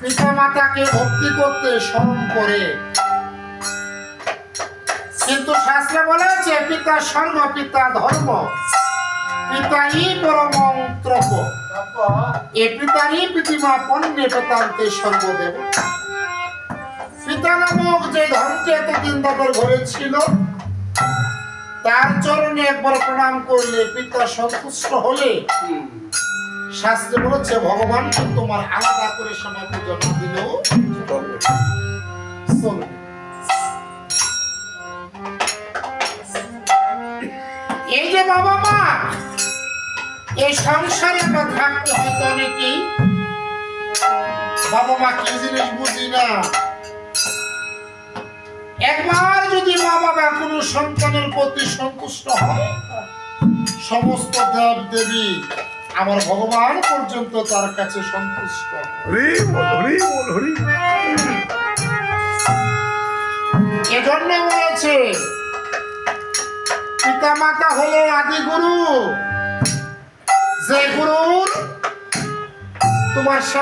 পিতা মাতাকে ভক্তি করতে স্মরণ করে। কিন্তু শাস্ত্রে বলা আছে পিতা স্বর্গ পিতা ধর্ম। পিতাই পরমন্ত্র এ পিতারই পণ্যে পেতান্তে সর্বদেব। পিতা নামক যে ধর্মটি এতদিন তাদের ঘরে ছিল তার চরণে একবার প্রণাম করলে পিতা সন্তুষ্ট হলে শাস্ত্রে বলেছে, ভগবান তোমার আলাদা করে সময় পূজা না দিলেও এই যে বাবা মা, এই সংসারে আমরা থাকতে হয়তো অনেকেই বাবা মা কি জিনিস বুঝি না। একবার মা বাবা কোনো সন্তানের প্রতি সন্তুষ্ট হয় সমস্ত দেব দেবী আমার ভগবান পর্যন্ত তার কাছে সন্তুষ্ট। এজন্য বলেছে পিতা মাতা হলো আদি গুরু যে গুরুর তোমার